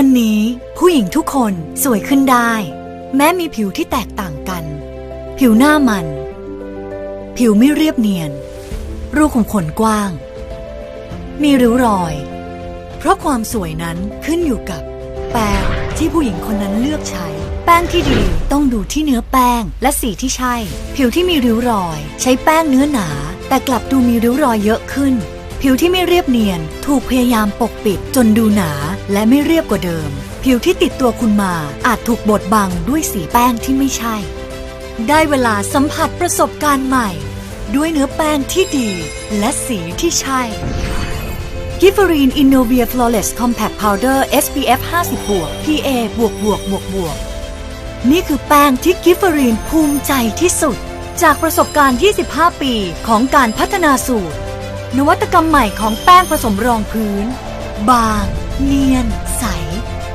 วันนี้ผู้หญิงทุกคนสวยขึ้นได้ แม้มีผิวที่แตกต่างกัน ผิวหน้ามัน ผิวไม่เรียบเนียน รูขุมขนกว้าง มีริ้วรอย เพราะความสวยนั้นขึ้นอยู่กับ แป้งที่ผู้หญิงคนนั้นเลือกใช้ แป้งที่ดีต้องดูที่เนื้อแป้งและสีที่ใช่ ผิวที่มีริ้วรอย ใช้แป้งเนื้อหนา แต่กลับดูมีริ้วรอยเยอะขึ้น ผิวที่ไม่เรียบเนียน ถูกพยายามปกปิดจนดูหนา และไม่เรียบกว่าเดิม ผิวที่ติดตัวคุณมาอาจถูกบดบังด้วยสีแป้งที่ไม่ใช่ ได้เวลาสัมผัสประสบการณ์ใหม่ ด้วยเนื้อแป้งที่ดี และสีที่ใช่กิฟฟรีนอินโนเวียฟลอเรสคอมแพคพาวเดอร์ SPF 50บวก PA บวกบวกบวกบวกนี่คือแป้งที่กิฟฟรีนภูมิใจที่สุด จากประสบการณ์ 25 ปีของการพัฒนาสูตร นวัตกรรมใหม่ของแป้งผสมรองพื้น บาง เนียน ใส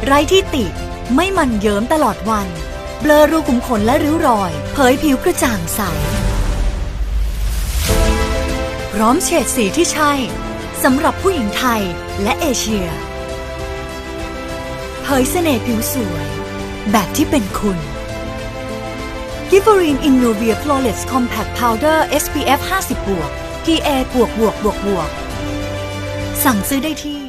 ไร้ที่ติ ไม่มันเยิ้มตลอดวัน เบลอรูขุมขนและริ้วรอย เผยผิวกระจ่างใส พร้อมเฉดสีที่ใช่สำหรับผู้หญิงไทยและเอเชีย เผยเสน่ห์ผิวสวย แบบที่เป็นคุณ g i f f e r i n Innovia Flawless Compact Powder SPF 50 บวก PA บวกบวกบวกบวก สั่งซื้อได้ที่